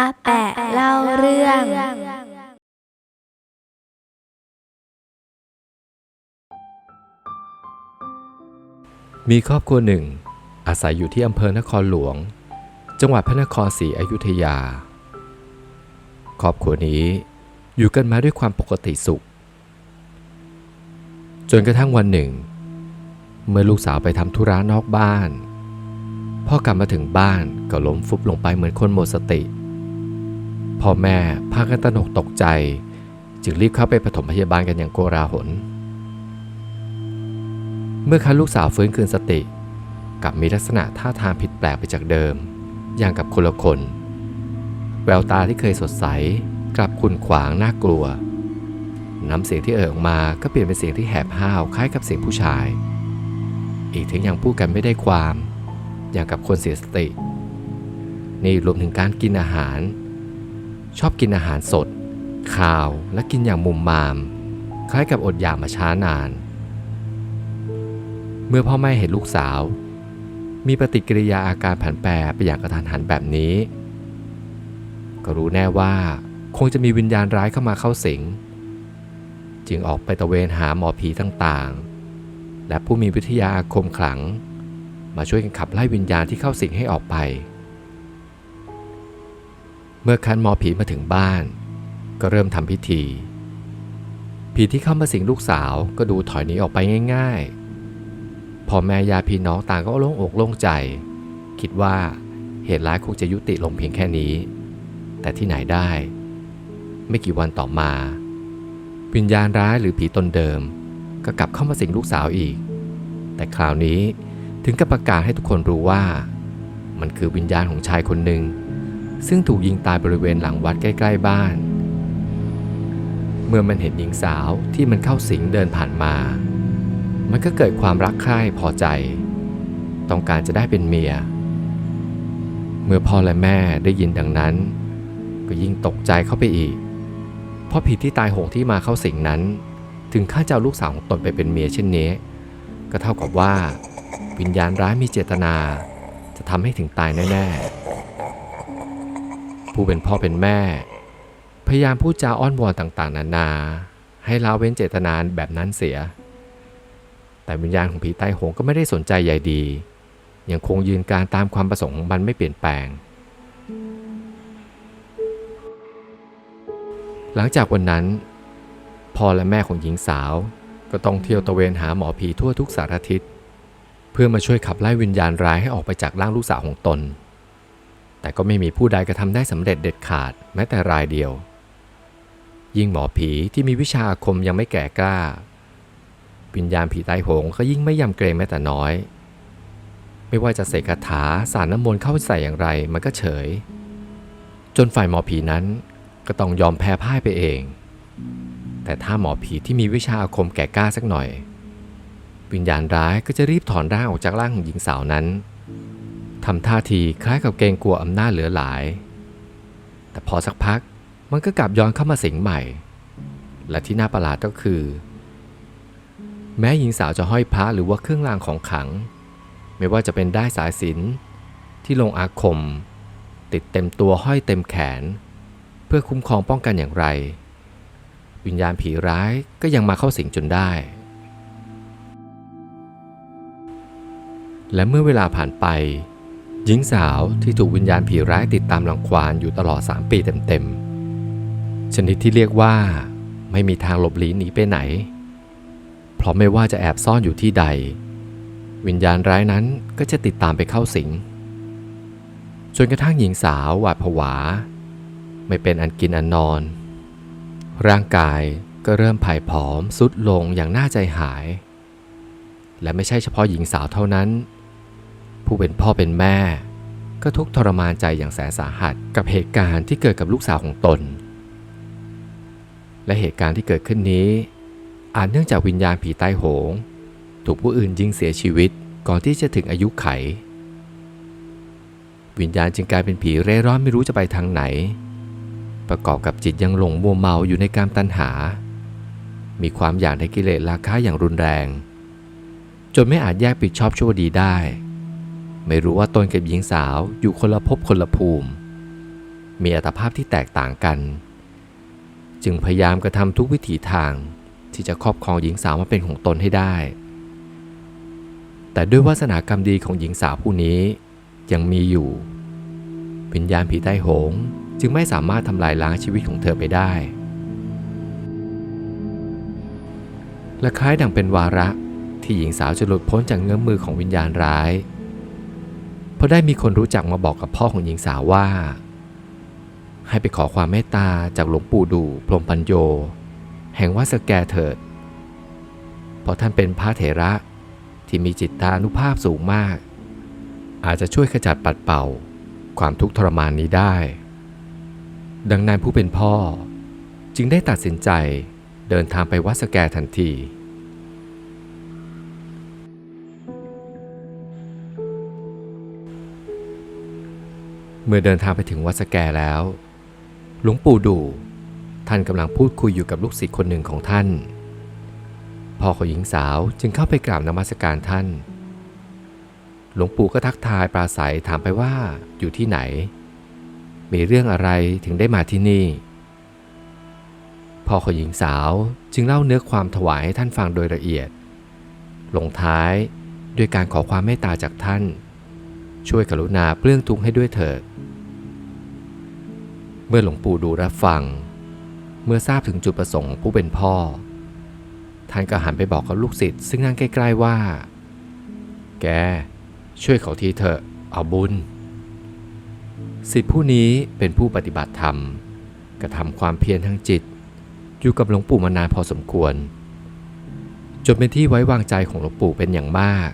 อาแปะเล่าเรื่อง มีครอบครัวหนึ่ง อาศัยอยู่ที่อำเภอนครหลวง จังหวัดพระนครศรีอยุธยา ครอบครัวนี้อยู่กันมาด้วยความปกติสุข จนกระทั่งวันหนึ่ง เมื่อลูกสาวไปทำธุระนอกบ้านพ่อกลับมาถึงบ้านก็ล้มฟุบลงไปเหมือนคนหมดสติ พ่อแม่พากันตระหนกตกใจ จึงรีบเข้าไปปฐมพยาบาลกันอย่างโกลาหล เมื่อคันลูกสาวฟื้นคืนสติกลับมีลักษณะท่าทางผิดแปลกไปจากเดิม อย่างกับคนละคน แววตาที่เคยสดใสกลับขุ่นขวางน่ากลัว น้ำเสียงที่เอ่ยออกมาก็เปลี่ยนเป็นเสียงที่แหบห้าวคล้ายกับเสียงผู้ชาย อีกทั้งยังพูดกันไม่ได้ความ อย่างกับคนเสียสติ นี่รวมถึงการกินอาหาร ชอบกินอาหารสด ข่าวและกินอย่างมุมมาม คล้ายกับอดอยากมาช้านาน เมื่อพ่อแม่เห็นลูกสาว มีปฏิกิริยาอาการผันแปรไปอย่างกระทันหันแบบนี้ ก็รู้แน่ว่าคงจะมีวิญญาณร้ายเข้ามาเข้าสิง จึงออกไปตระเวนหาหมอผีต่างๆ และผู้มีวิทยาอาคมขลัง มาช่วยกันขับไล่วิญญาณที่เข้าสิงให้ออกไป เมื่อคันหมอผีมาถึงบ้าน ก็เริ่มทำพิธี ผีที่เข้ามาสิงลูกสาวก็ดูถอยหนีออกไปง่าย ๆ พอแม่ยาพี่น้องต่างก็โล่งอกโล่งใจ คิดว่าเหตุร้ายคงจะยุติลงเพียงแค่นี้ แต่ที่ไหนได้ ไม่กี่วันต่อมา วิญญาณร้ายหรือผีตนเดิม ก็กลับเข้ามาสิงลูกสาวอีก แต่คราวนี้ถึงกับประกาศให้ทุกคนรู้ว่า มันคือวิญญาณของชายคนหนึ่ง ซึ่งถูกยิงตายบริเวณหลังวัดใกล้ ๆ บ้าน เมื่อมันเห็นหญิงสาวที่มันเข้าสิงเดินผ่านมา มันก็เกิดความรักใคร่พอใจ ต้องการจะได้เป็นเมีย เมื่อพ่อและแม่ได้ยินดังนั้น ก็ยิ่งตกใจเข้าไปอีก เพราะผีที่ตายโหงที่มาเข้าสิงนั้น ถึงข้าจะเอาลูกสาวของตนไปเป็นเมียเช่นนี้ ก็เท่ากับว่า วิญญาณร้ายมีเจตนา จะทำให้ถึงตายแน่ ๆ ผู้เป็นพ่อเป็นแม่ พยายามพูดจาอ้อนวอนต่างๆ นานา ให้ละเว้นเจตนาแบบนั้นเสีย แต่วิญญาณของผีใต้หงก็ไม่ได้สนใจใยดี ยังคงยืนการตามความประสงค์ของมันไม่เปลี่ยนแปลง หลังจากวันนั้นพ่อและแม่ของหญิงสาว ก็ต้องเที่ยวตะเวนหาหมอผีทั่วทุกสารทิศเพื่อมาช่วยขับไล่วิญญาณร้ายให้ออกไปจากร่างลูกสาวของตน แต่ก็ไม่มีผู้ใดกระทำได้สำเร็จเด็ดขาดแม้แต่รายเดียว ยิ่งหมอผีที่มีวิชาอาคมยังไม่แก่กล้า วิญญาณผีใต้โหงก็ยิ่งไม่ยำเกรงแม้แต่น้อย ไม่ว่าจะเสกคาถาสารน้ำมนต์เข้าใส่อย่างไรมันก็เฉย จนฝ่ายหมอผีนั้นก็ต้องยอมแพ้พ่ายไปเอง แต่ถ้าหมอผีที่มีวิชาอาคมแก่กล้าสักหน่อย วิญญาณร้ายก็จะรีบถอนร่างออกจากร่างของหญิงสาวนั้น ทำท่าทีคล้ายกับเกรงกลัวอำนาจเหลือหลาย แต่พอสักพักมันก็กลับย้อนเข้ามาสิงใหม่ และที่น่าประหลาดก็คือ แม้หญิงสาวจะห้อยพระหรือว่าเครื่องรางของขลัง ไม่ว่าจะเป็นได้สายสินที่ลงอาคม ติดเต็มตัวห้อยเต็มแขน เพื่อคุ้มครองป้องกันอย่างไร วิญญาณผีร้ายก็ยังมาเข้าสิงจนได้ และเมื่อเวลาผ่านไป หญิงสาวที่ถูกวิญญาณผีร้ายติดตามรังควานอยู่ตลอด 3 ปีเต็มๆ ชนิดที่เรียกว่าไม่มีทางหลบหลีหนีไปไหน เพราะไม่ว่าจะแอบซ่อนอยู่ที่ใด วิญญาณร้ายนั้นก็จะติดตามไปเข้าสิงจนกระทั่งหญิงสาวหวาดผวา ไม่เป็นอันกินอันนอน ร่างกายก็เริ่มผายผอมสุดลงอย่างน่าใจหาย และไม่ใช่เฉพาะหญิงสาวเท่านั้น ผู้เป็นพ่อเป็นแม่ ก็ทุกทรมานใจอย่างแสนสาหัสกับเหตุการณ์ที่เกิดกับลูกสาวของตน และเหตุการณ์ที่เกิดขึ้นนี้ อาจเนื่องจากวิญญาณผีใต้โหง ถูกผู้อื่นยิงเสียชีวิตก่อนที่จะถึงอายุไข วิญญาณจึงกลายเป็นผีเร่ร่อนไม่รู้จะไปทางไหน ประกอบกับจิตยังหลงมัวเมาอยู่ในการตัณหา มีความอยากในกิเลสราคะอย่างรุนแรง จนไม่อาจแยกผิดชอบชั่วดีได้ ไม่รู้ว่าตนกับหญิงสาวอยู่คนละภพคนละภูมิ มีอัตภาพที่แตกต่างกัน จึงพยายามกระทำทุกวิถีทางที่จะครอบครองหญิงสาวมาเป็นของตนให้ได้ แต่ด้วยวาสนากรรมดีของหญิงสาวผู้นี้ยังมีอยู่วิญญาณผีใต้โหงจึงไม่สามารถทำลายล้างชีวิตของเธอไปได้ และคล้ายดังเป็นวาระที่หญิงสาวจะหลุดพ้นจากเงื้อมมือของวิญญาณร้าย พราะได้มีคนรู้จักมาบอกกับพ่อของหญิงสาวว่า ให้ไปขอความเมตตาจากหลวงปู่ดูพรมปัญโย แห่งวัดสแกเถิด เพราะท่านเป็นพระเถระที่มีจิตตานุภาพสูงมาก อาจจะช่วยขจัดปัดเป่าความทุกข์ทรมานนี้ได้ ดังนั้นผู้เป็นพ่อจึงได้ตัดสินใจเดินทางไปวัดสแกทันที เมื่อเดินทางไปถึงวัดสแกแล้ว หลวงปู่ดู ท่านกำลังพูดคุยอยู่กับลูกศิษย์คนหนึ่งของท่าน พ่อของหญิงสาวจึงเข้าไปกราบนมัสการท่าน หลวงปู่ก็ทักทายปราศัยถามไปว่าอยู่ที่ไหน มีเรื่องอะไรถึงได้มาที่นี่ พ่อของหญิงสาวจึงเล่าเนื้อความถวายให้ท่านฟังโดยละเอียด ลงท้ายด้วยการขอความเมตตาจากท่าน ช่วยกรุณาเปลื้องทุกข์ให้ด้วยเถิด เมื่อหลวงปู่ดูรับฟัง เมื่อทราบถึงจุดประสงค์ผู้เป็นพ่อ ท่านก็หันไปบอกกับลูกศิษย์ซึ่งนั่งใกล้ๆว่า แก ช่วยเขาทีเถอะเอาบุญศิษย์ผู้นี้เป็นผู้ปฏิบัติธรรม กระทำความเพียรทางจิต อยู่กับหลวงปู่มานานพอสมควร จนเป็นที่ไว้วางใจของหลวงปู่เป็นอย่างมาก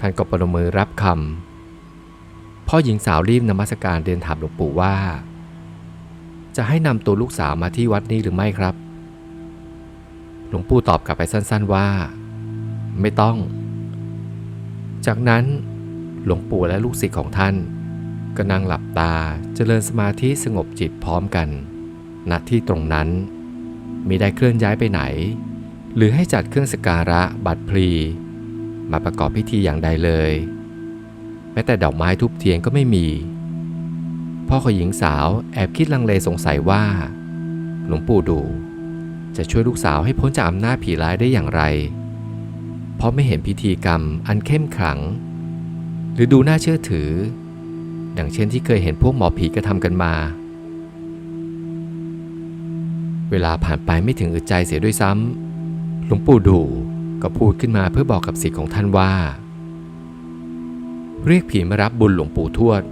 ท่านก็ประมือรับคำพ่อหญิงสาวรีบนมัสการเรียนถามหลวงปู่ว่า จะให้นำตัวลูกสาวมาที่วัดนี้หรือไม่ครับ หลวงปู่ตอบกลับไปสั้นๆว่า ไม่ต้อง จากนั้นหลวงปู่และลูกศิษย์ของท่านก็นั่งหลับตาเจริญสมาธิสงบจิตพร้อมกัน ณที่ตรงนั้นมิได้เคลื่อนย้ายไปไหน หรือให้จัดเครื่องสกการะบัตรพลี มาประกอบพิธีอย่างใดเลย แม้แต่ดอกไม้ทุบเทียนก็ไม่มี พ่อของหญิงสาวแอบคิดลังเลสงสัยว่า หลวงปู่ดูจะช่วยลูกสาวให้พ้นจากอำนาจผีร้ายได้อย่างไร เพราะไม่เห็นพิธีกรรมอันเข้มขลัง หรือดูน่าเชื่อถือ ดังเช่นที่เคยเห็นพวกหมอผีกระทำกันมา เวลาผ่านไปไม่ถึงอึดใจเสียด้วยซ้ำหลวงปู่ดู ก็พูดขึ้นมาเพื่อบอกกับศิษย์ของท่านว่า เรียกผีมารับบุญหลวงปู่ทวด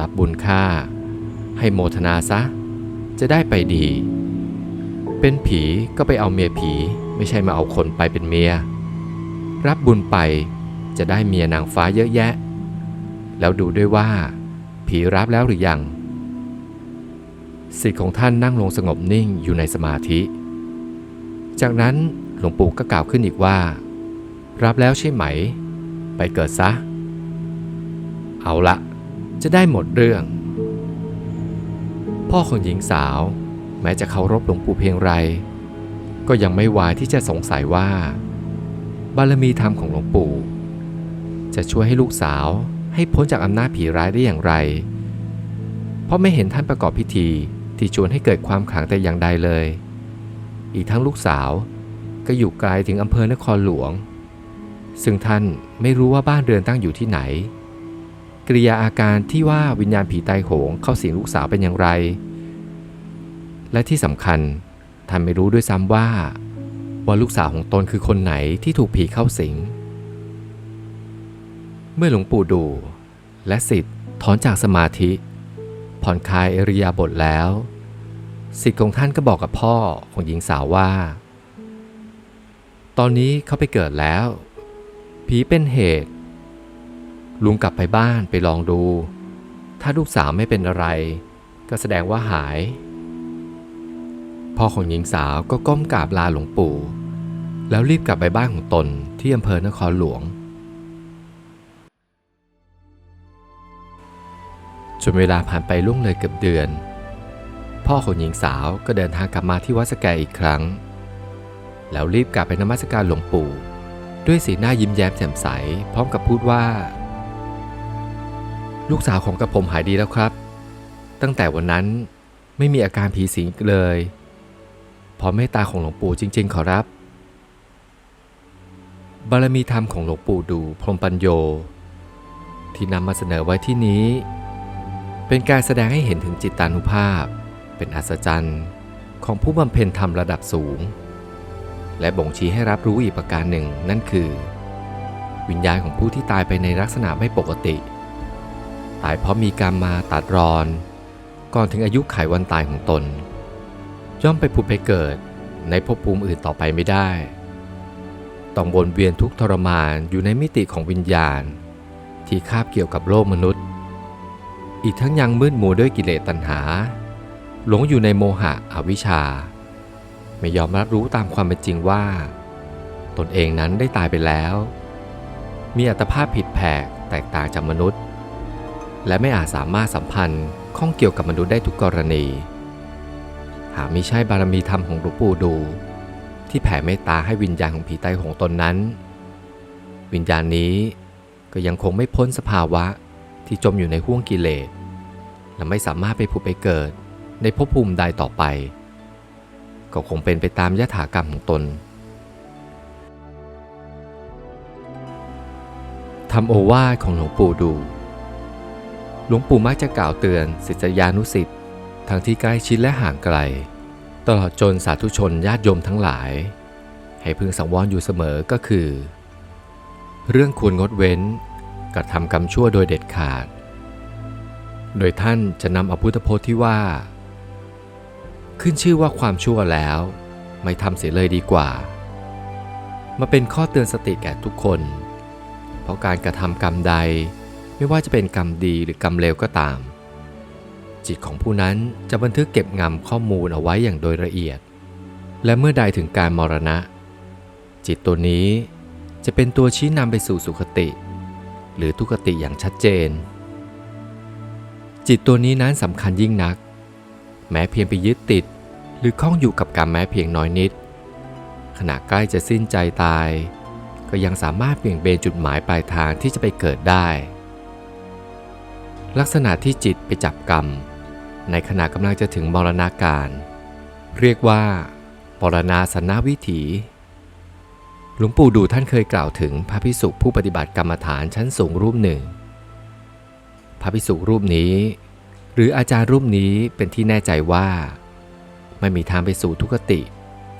รับบุญค่า ให้โมทนาซะ จะได้ไปดี เป็นผีก็ไปเอาเมียผีไม่ใช่มาเอาคนไปเป็นเมีย รับบุญไปจะได้เมียนางฟ้าเยอะแยะ แล้วดูด้วยว่า ผีรับแล้วหรือยังศิษย์ของท่านนั่งลงสงบนิ่งอยู่ในสมาธิ จากนั้น หลวงปู่ก็กล่าวขึ้นอีกว่า รับแล้วใช่ไหม ไปเกิดซะ เอาละ จะได้หมดเรื่อง พ่อของหญิงสาว แม้จะเคารพหลวงปู่เพียงไร ก็ยังไม่วายที่จะสงสัยว่า บารมีธรรมของหลวงปู่ จะช่วยให้ลูกสาวให้พ้นจากอำนาจผีร้ายได้อย่างไร เพราะไม่เห็นท่านประกอบพิธีที่ชวนให้เกิดความขลังแต่อย่างใดเลย อีกทั้งลูกสาว ก็อยู่ไกลถึงอำเภอนครหลวง ซึ่งท่านไม่รู้ว่าบ้านเรือนตั้งอยู่ที่ไหน กริยาอาการที่ว่าวิญญาณผีตายโหงเข้าสิงลูกสาวเป็นอย่างไร และที่สำคัญท่านไม่รู้ด้วยซ้ำว่าว่าลูกสาวของตนคือคนไหนที่ถูกผีเข้าสิง เมื่อหลวงปู่ดูและสิทธิ์ถอนจากสมาธิ ผ่อนคลายอริยาบทแล้ว สิทธิ์ของท่านก็บอกกับพ่อของหญิงสาวว่า ตอนนี้เขาไปเกิดแล้ว ผีเป็นเหตุ ลุงกลับไปบ้านไปลองดู ถ้าลูกสาวไม่เป็นอะไร ก็แสดงว่าหาย พ่อของหญิงสาวก็ก้มกราบลาหลวงปู่ แล้วรีบกลับไปบ้านของตนที่อำเภอนครหลวงจนเวลาผ่านไปล่วงเลยเกือบเดือน พ่อของหญิงสาวก็เดินทางกลับมาที่วัดสแกอีกครั้ง แล้วรีบกลับไปนมัสการหลวงปู่ ด้วยสีหน้ายิ้มแย้มแจ่มใส พร้อมกับพูดว่า ลูกสาวของกระผมหายดีแล้วครับ ตั้งแต่วันนั้นไม่มีอาการผีสิงเลยเพราะเมตตาของหลวงปู่จริง ๆ ขอรับ บารมีธรรมของหลวงปู่ดูพรมปัญโย ที่นำมาเสนอไว้ที่นี้ เป็นการแสดงให้เห็นถึงจิตตานุภาพ เป็นอัศจรรย์ของผู้บำเพ็ญธรรมระดับสูง และบ่งชี้ให้รับรู้อีกประการหนึ่งนั่นคือ วิญญาณของผู้ที่ตายไปในลักษณะไม่ปกติ ตายเพราะมีกรรมมาตัดรอน ก่อนถึงอายุไขวันตายของตน ย่อมไปผุดไปเกิดในภพภูมิอื่นต่อไปไม่ได้ ต้องวนเวียนทุกทรมานอยู่ในมิติของวิญญาณ ที่คาบเกี่ยวกับโลกมนุษย์ อีกทั้งยังมืดมัวด้วยกิเลสตัณหา หลงอยู่ในโมหะอวิชชา ไม่ยอมรับรู้ตามความเป็นจริงว่า ตนเองนั้นได้ตายไปแล้ว มีอัตภาพผิดแผกแตกต่างจากมนุษย์ และไม่อาจสามารถสัมพันธ์ข้องเกี่ยวกับมนุษย์ได้ทุกกรณี หากมิใช่บารมีธรรมของหลวงปู่ดู ที่แผ่เมตตาให้วิญญาณของผีใต้ของตนนั้น วิญญาณนี้ก็ยังคงไม่พ้นสภาวะที่จมอยู่ในห้วงกิเลสและไม่สามารถไปผุดไปเกิดในภพภูมิใดต่อไป ก็คงเป็นไปตามยถากรรมของตนทำโอวาทของหลวงปู่ดู หลวงปู่มักจะกล่าวเตือนศิษยานุสิษย์ทั้งที่ใกล้ชิดและห่างไกล ตลอดจนสาธุชนญาติโยมทั้งหลาย ให้พึงสังวรอยู่เสมอก็คือ เรื่องควรงดเว้นกระทำกรรมชั่วโดยเด็ดขาด โดยท่านจะนำอาพุทธพจน์ที่ว่า ขึ้นชื่อว่าความชั่วแล้ว ไม่ทำเสียเลยดีกว่า มาเป็นข้อเตือนสติแก่ทุกคน เพราะการกระทำกรรมใดไม่ว่าจะเป็นกรรมดีหรือกรรมเลวก็ตาม จิตของผู้นั้นจะบันทึกเก็บงำข้อมูลเอาไว้อย่างโดยละเอียด และเมื่อใดถึงการมรณะ จิตตัวนี้จะเป็นตัวชี้นำไปสู่สุคติ หรือทุกติอย่างชัดเจน จิตตัวนี้นั้นสำคัญยิ่งนัก แม้เพียงไปยึดติด หรือข้องอยู่กับกรรมแม้เพียงน้อยนิด ขณะใกล้จะสิ้นใจตาย ก็ยังสามารถเปลี่ยนเบนจุดหมายปลายทางที่จะไปเกิดได้ ลักษณะที่จิตไปจับกรรม ในขณะกำลังจะถึงมรณาการ เรียกว่าปรณาสนาวิถี หลวงปู่ดูท่านเคยกล่าวถึงพระพิสุผู้ปฏิบัติกรรมฐานชั้นสูงรูปหนึ่ง พระพิสุรูปนี้ หรืออาจารย์รูปนี้เป็นที่แน่ใจว่า ไม่มีทางไปสู่ทุกติ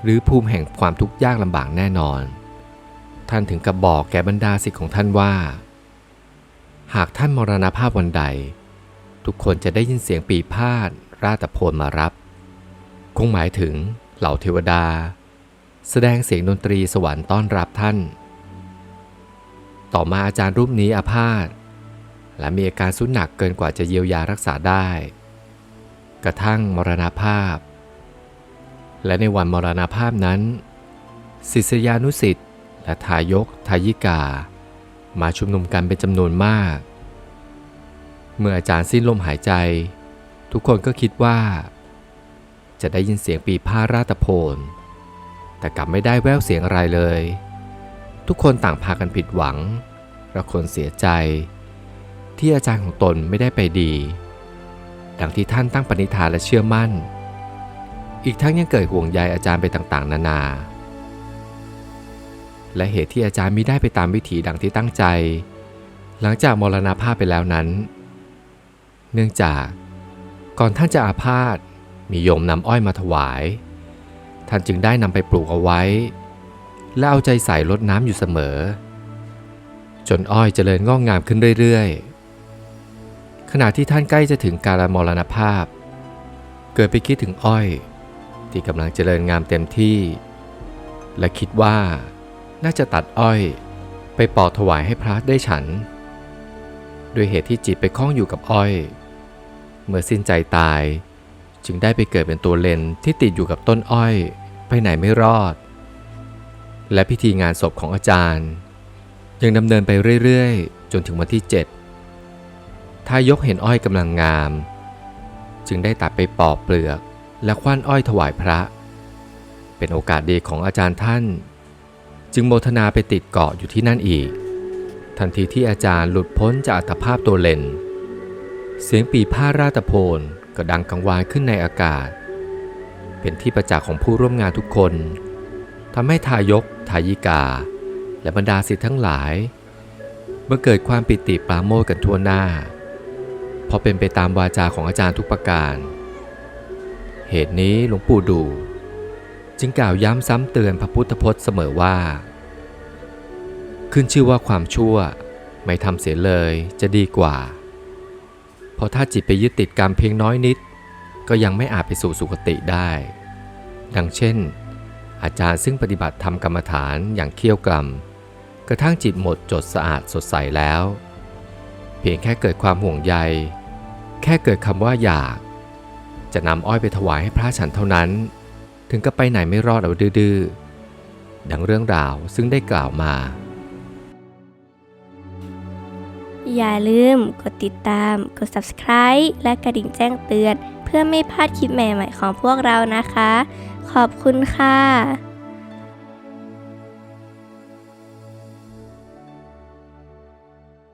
หรือภูมิแห่งความทุกข์ยากลำบากแน่นอน ท่านถึงกับบอกแก่บรรดาศิษย์ของท่านว่า หากท่านมรณภาพวันใด ทุกคนจะได้ยินเสียงปีพาดราตโพนมารับ คงหมายถึงเหล่าเทวดา แสดงเสียงดนตรีสวรรค์ต้อนรับท่าน ต่อมาอาจารย์รูปนี้อาพาธและมีอาการสุดหนักเกินกว่าจะเยียวยารักษาได้ กระทั่งมรณภาพ และในวันมรณภาพนั้น ศิษยานุสิษย์และทายกทายิกา มาชุมนุมกันเป็นจำนวนมาก เมื่ออาจารย์สิ้นลมหายใจ ทุกคนก็คิดว่า จะได้ยินเสียงปีพาราตะโพนแต่กลับไม่ได้แววเสียงอะไรเลย ทุกคนต่างพากันผิดหวังและคนเสียใจ ที่อาจารย์ของตนไม่ได้ไปดี ดังที่ท่านตั้งปณิธานและเชื่อมั่น อีกทั้งยังเกิดห่วงใยอาจารย์ไปต่างๆ นานา และเหตุที่อาจารย์มิได้ไปตามวิถีดังที่ตั้งใจ หลังจากมรณภาพไปแล้วนั้น เนื่องจากก่อนท่านจะอาพาธมีโยมนำอ้อยมาถวาย ท่านจึงได้นำไปปลูกเอาไว้ และเอาใจใส่รดน้ำอยู่เสมอ จนอ้อยเจริญงอกงามขึ้นเรื่อยๆ ขณะที่ท่านใกล้จะถึงการมรณภาพ เกิดไปคิดถึงอ้อย ที่กำลังเจริญงามเต็มที่ และคิดว่าน่าจะตัดอ้อยไปปอกถวายให้พระได้ฉัน ด้วยเหตุที่จิตไปคล้องอยู่กับอ้อย เมื่อสิ้นใจตายจึงได้ไปเกิดเป็นตัวเลนที่ติดอยู่กับต้นอ้อย ไปไหนไม่รอด และพิธีงานศพของอาจารย์ ยังดำเนินไปเรื่อย ๆ จนถึงวันที่7ทายกเห็นอ้อยกำลังงาม จึงได้ตัดไปปอกเปลือก และคว้านอ้อยถวายพระ เป็นโอกาสดีของอาจารย์ท่าน จึงโมทนาไปติดเกาะอยู่ที่นั่นอีก ทันทีที่อาจารย์หลุดพ้นจากอัตภาพตัวเลน เสียงปีพาราตะโพนก็ดังกังวานขึ้นในอากาศ เป็นที่ประจักษ์ของผู้ร่วมงานทุกคนทำให้ทายก ทายิกา และบรรดาศิษย์ทั้งหลาย เมื่อเกิดความปิติปราโมทกันทั่วหน้า เพราะเป็นไปตามวาจาของอาจารย์ทุกประการ เหตุนี้หลวงปู่ดู จึงกล่าวย้ำซ้ำเตือนพระพุทธพจน์เสมอว่า ขึ้นชื่อว่าความชั่วไม่ทำเสียเลยจะดีกว่า เพราะถ้าจิตไปยึดติดกรรมเพียงน้อยนิด ก็ยังไม่อาจไปสู่สุคติได้ ดังเช่น อาจารย์ซึ่งปฏิบัติธรรมกรรมฐานอย่างเขี้ยวกรรม กระทั่งจิตหมดจดสะอาดสดใสแล้ว เพียงแค่เกิดความห่วงใย แค่เกิดคำว่าอยาก จะนำอ้อยไปถวายให้พระฉันเท่านั้น ถึงก็ไปไหนไม่รอดเอาดื้อๆ ดังเรื่องราวซึ่งได้กล่าวมา อย่าลืมกดติดตาม กด subscribe และกระดิ่งแจ้งเตือน เพื่อไม่พลาดคลิปใหม่ๆของพวกเรานะคะ ขอบคุณค่ะ